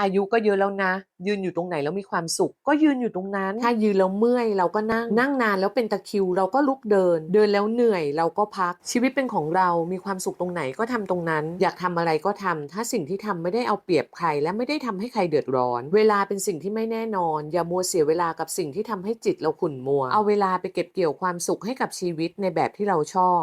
อายุก็เยอะแล้วนะ ยืนอยู่ตรงไหนแล้วมีความสุข ก็ยืนอยู่ตรงนั้น ถ้ายืนแล้วเมื่อยเราก็นั่งนั่งนานแล้วเป็นตะคิวเราก็ลุกเดิน เดินแล้วเหนื่อยเราก็พักชีวิตเป็นของเรามีความสุขตรงไหนก็ทำตรงนั้น อยากทำอะไรก็ทำถ้าสิ่งที่ทำไม่ได้เอาเปรียบใคร และไม่ได้ทำให้ใครเดือดร้อน เวลาเป็นสิ่งที่ไม่แน่นอน อย่ามัวเสียเวลากับสิ่งที่ทำให้จิตเราขุ่นมัว เอาเวลาไปเก็บเกี่ยวความสุขให้กับชีวิตในแบบที่เราชอบ